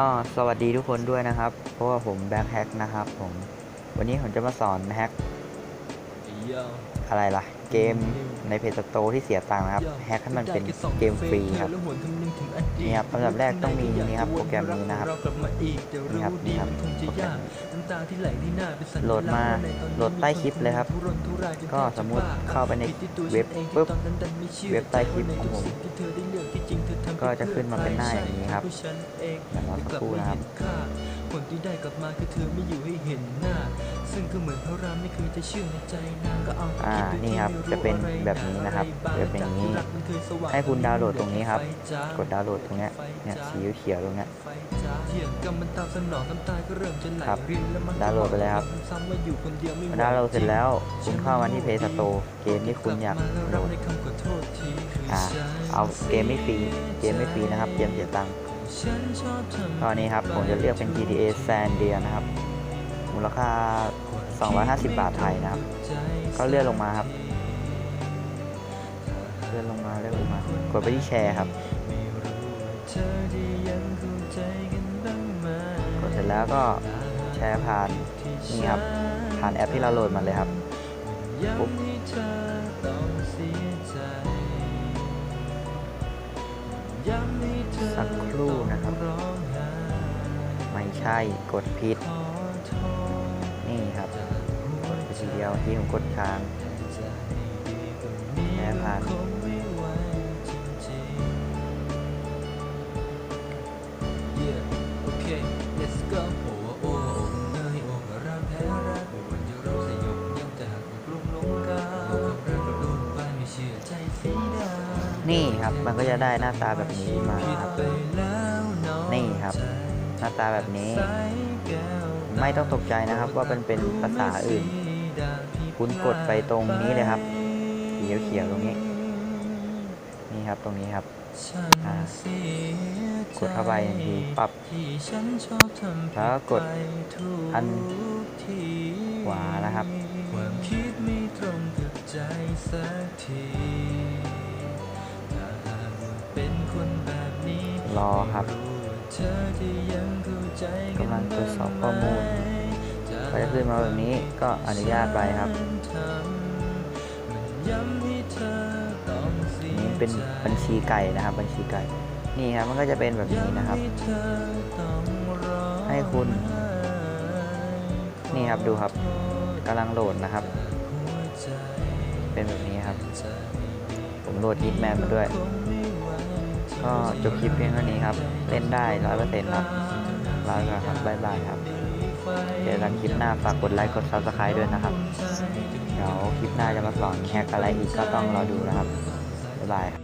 ็สวัสดีทุกคนด้วยนะครับ เพราะว่าผมแบ็คแฮกนะครับผม วันนี้ผมจะมาสอนแฮก อะไรล่ะ เกมในเพจสโตร์ที่เสียตังค์นะครับ แฮกให้มันเป็นเกมฟรีครับนี่ครับอันดับแรกต้องมีนี่ครับโปรแกรมนี้นะครับนี่ครับนี่ครับโปรแกรมนี้โหลดมาโหลดใต้คลิปเลยครับ ก็สมมุติเข้าไปในเว็บปุ๊บเว็บใต้คลิปของผมก็จะขึ้นมาเป็นหน้าอย่างนี้ครับเดี๋ยวรอสักครู่นะครับผล ที่ได้กลับมาคือเธอไม่อยู่ให้เห็นหน้า ซึ่งก็เหมือนพระรามไม่เคยจะเชื่อในใจนางก็เอาแต่อ่าคิดไปนี่ครับที่จะเป็นไม่รู้แบบนี้นะครับอะไรแบบอย่างนี้จากที่รักมันเคยสว่างให้คุณดาวน์โหลดตรงนี้ครับไฟจ้ากดดาวน์โหลดตรงเนี้ยเนี่ยสีเขียวๆตรงเนี้ยไฟจ้าเที่ยงกำมันตามสนองน้ำตาก็เริ่มจะไหลครับรินแล้วมันดาวน์โหลดไปเลยครับซ้ำว่าอยู่คนเดียวไม่ไหวดาวน์โหลดเสร็จแล้วคุณเข้ามาที่เพจสโตร์เกมที่คุณอยากโหลดอ่าเอาเกมไม่ฟรีเกมไม่ฟรีนะครับเกมเสียตังค์ ตอนนี้ครับผมจะเลือกเป็น GTA San Andreas นะครับ มูลค่า 250 บาทไทยนะครับ ก็เลื่อนลงมาครับ เลื่อนลงมาเลื่อนลงมา กดไปที่แชร์ครับ กดเสร็จแล้วก็แชร์ผ่านนี่ครับ ผ่านแอปที่เราโหลดมาเลยครับปุ๊บสักครู่ ใช่กดผิด นี่ครับ กดไปทีเดียวที่ผมกดค้างแล้วผ่านนี่ครับ มันก็จะได้หน้าตาแบบนี้มาครับ นี่ครับ น้าตาแบบนี้ ไม่ต้องตกใจนะครับว่ามันเป็นภาษาอื่น คุณกดไปตรงนี้เลยครับสีเขียวๆตรงนี้ นี่ครับตรงนี้ครับอ่ากดเข้าไปทันทีปรับแล้วก็กดอันขวานะครับความคิดไม่ตรงกับใจสักทีถ้าหากว่าเป็นคนแบบนี้รอครับ เธอจะยังเข้าใจนกำลังตรวจสอบข้อมูลก็จะขึ้นมาแบบนี้ก็อนุญาตไปครับมันย้ำให้เธอต้องเสียนี่เป็นบัญชีไก่นะครับ บัญชีไก่ นี่ครับมันก็จะเป็นแบบนี้นะครับ ให้เธอต้องร้องให้คุณไห้นี่ครับดูครับกำลังโหลดนะครับหัวใจเป็นแบบนี้ครับ ผมโหลดฮิตแมนมาด้วยคงไม่ไหว ก็จบคลิปเพียงเท่านี้ครับ เล่นได้ร้อยเปอร์เซ็นต์ครับลาไปก่อนครับบายบายครับ เจอกันคลิปหน้าฝากกดไลค์กดซับสไครต์ด้วยนะครับ เดี๋ยวคลิปหน้าจะมาสอนแฮกอะไรอีกก็ต้องรอดูนะครับ บ๊ายบาย